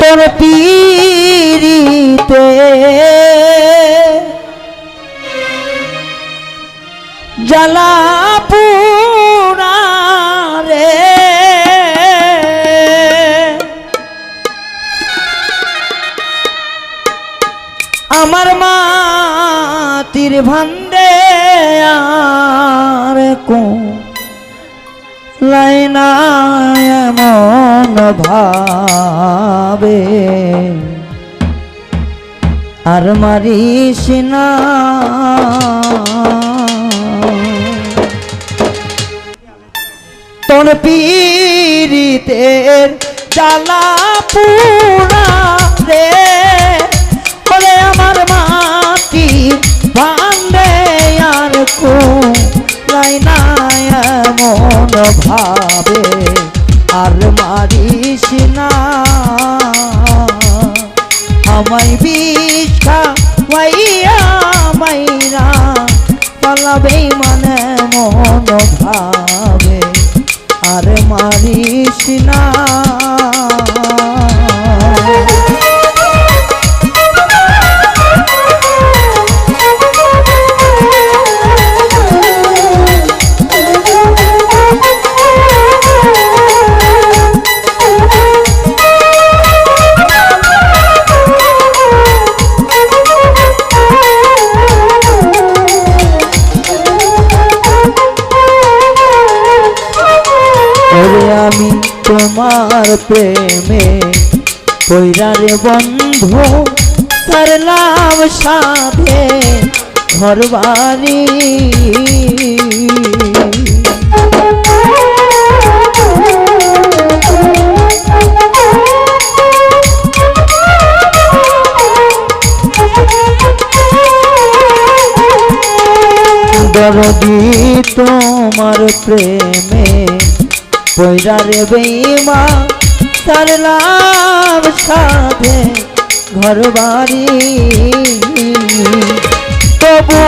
তোর পীরিতে জ্বালা পুরা রে। আমার মাতির ভান্ডে আর কো লাইনা এমন ভাবে। আর মারিস না। তোর পীরিতের জ্বালা পুরা রে। এমন ভাবে, আর মারিস না। আমায় বিষা মাইয়া মাইরা, পালাবে মানে মন ভাবে, আর মারিস না। তোমার প্রেমে পৈরারে বন্ধু সারলাম সাধে ঘর বাড়ি দরদি তোমার প্রেমে পৈরারে বেমা সারলাম সাধে ঘর বাড়ি তবু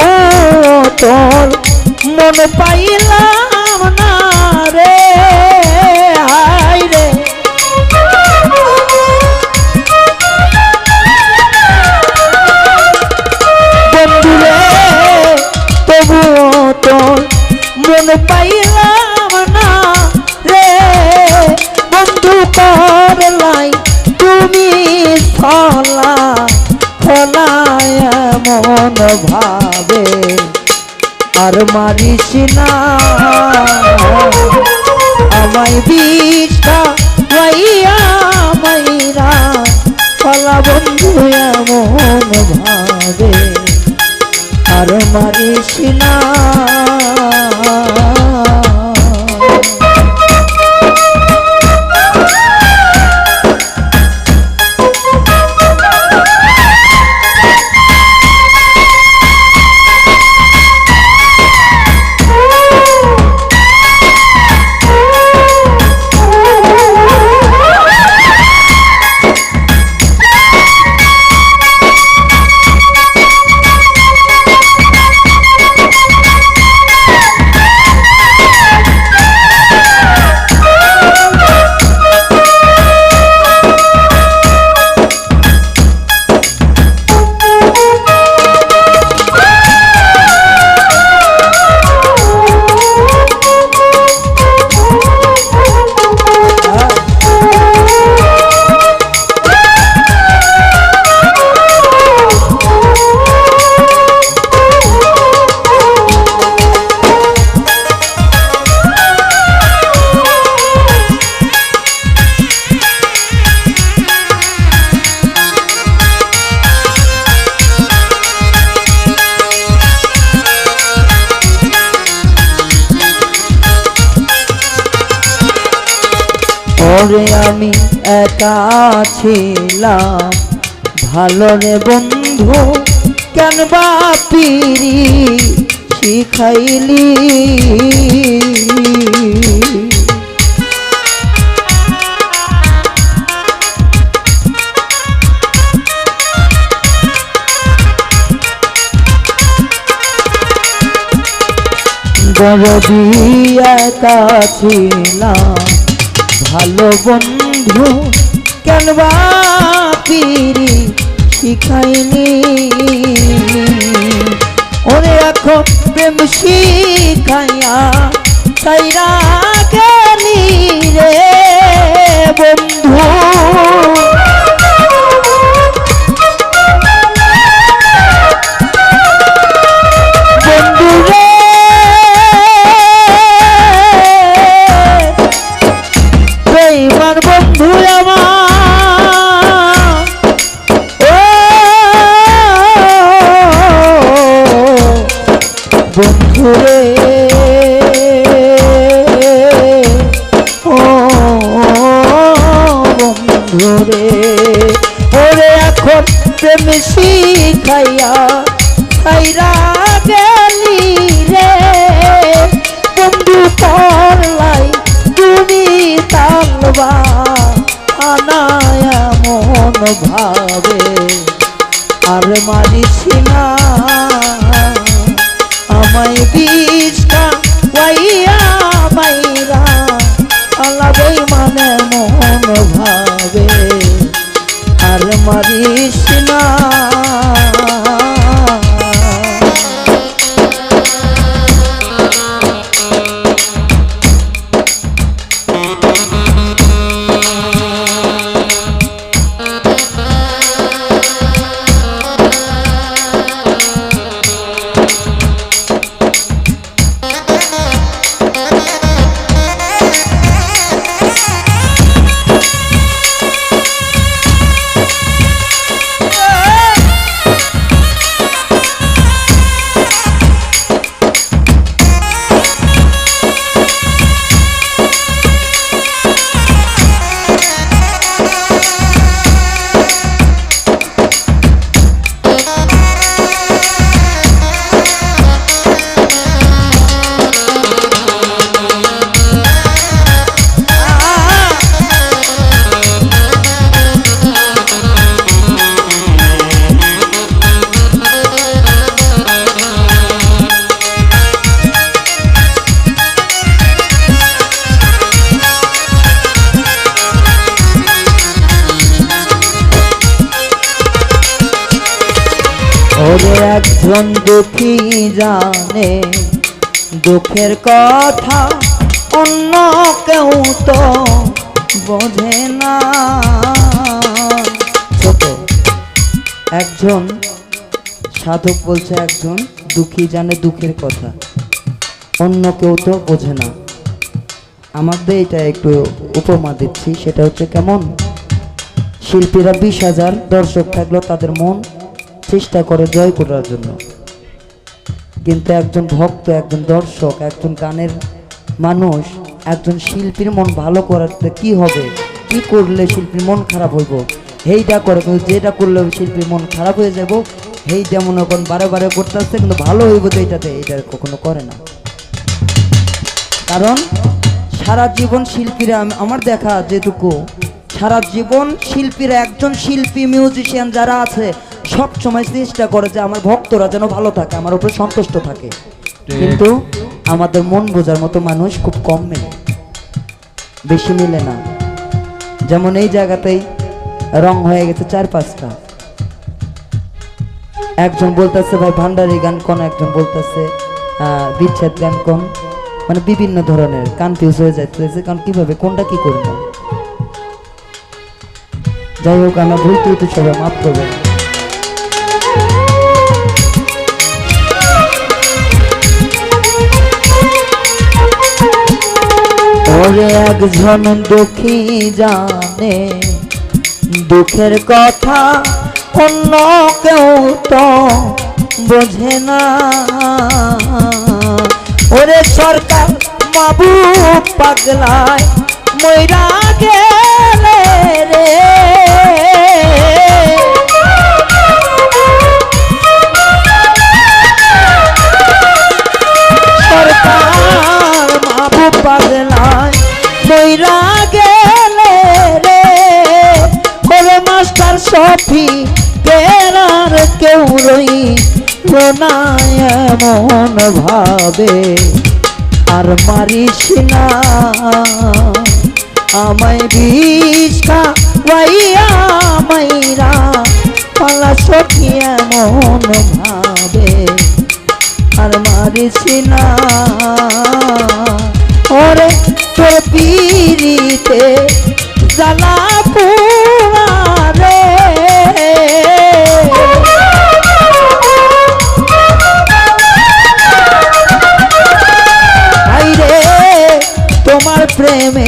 তোর মন পাইলাম না রে, হায় রে। বন্ধুরে তোর মন পাইলাম আর মারিস না। আমায় বিষা ভাইয়া মাইরা কলা বন্ধু এমন ভাবে। আর মারিস না। ওরে আমি একা ছিলাম। ভালো রে বন্ধু কেন বা পিরি শিখাইলি। গরবি একা ছিলাম। ভালো বন্ধু কেন পিড়ি শিখাইনি? ওরে এখন প্রেম শিখাইয়া সাইরা একজন দুঃখী জানে, দুঃখের কথা অন্য কেউ তো বোঝে না। ছোট একজন, সাধক বলছে একজন, দুঃখী জানে দুঃখের কথা, অন্য কেউ তো বোঝে না। আমাদের এটা একটু উপমা দিচ্ছি, সেটা হচ্ছে কেমন? শিল্পীরা বিশ হাজার দর্শক থাকলেও তাদের মন চেষ্টা করে জয় করার জন্য। কিন্তু একজন ভক্ত, একজন দর্শক, একজন গানের মানুষ, একজন শিল্পীর মন ভালো করাতে কি হবে? কি করলে শিল্পীর মন খারাপ হইব? হেইটা করে কিন্তু যেটা করলে শিল্পীর মন খারাপ হয়ে যাব হেইটা মনে করেন বারে বারে করতে আসছে কিন্তু ভালো হইব তো এইটাতে, এইটা কখনো করে না। কারণ সারা জীবন শিল্পীরা, আমার দেখা যেটুকু, সারা জীবন শিল্পীরা একজন শিল্পী মিউজিশিয়ান যারা আছে সব সময় চেষ্টা করে যে আমার ভক্তরা যেন ভালো থাকে, আমার উপরে সন্তুষ্ট থাকে। কিন্তু আমাদের মন বোঝার মতো মানুষ খুব কম মেলে বেশি মিলে না। যেমন এই জায়গাতেই রং হয়ে গেছে চার পাঁচটা। একজন বলতেছে, ভাই, ভান্ডারি গান কোন? একজন বলতেছে বিচ্ছেদ গান কোন? মানে বিভিন্ন ধরনের কনফিউজ হয়ে যাইতেছে, কারণ কীভাবে, কোনটা কি করব? যাই হোক, আমরা ভুল ত্রুটি সবাই মাফ করবেন। ওরে একজন দুঃখী জানে, দুঃখের কথা অন্য কেউ তো বোঝে না। ওরে সরকার বাবু পাগলায় ময়রা গেলে রে। ময়রা গেলে রে। বলে মাস্টার সফি কেরার কেউ রই? মন ভাবে আর মারিস না। আমায় বিষা পাইয়া মাইরা, পালা সখী এমন ভাবে আর মারিছি না। ওরে তোর পিড়িতে জ্বালা আইরে তোমার প্রেমে